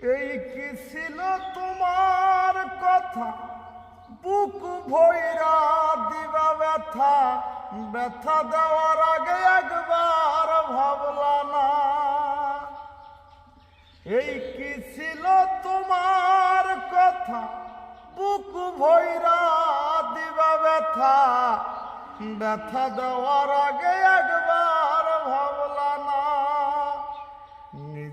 এই কি ছিল তোমার কথা? বুক ভৈরা দিবা ব্যথা। ব্যথা দেওয়ার আগে একবার ভাবলা না। এই কি ছিল তোমার কথা? বুক ভৈরা দিবা ব্যথা। ব্যথা দেওয়ার আগে একবার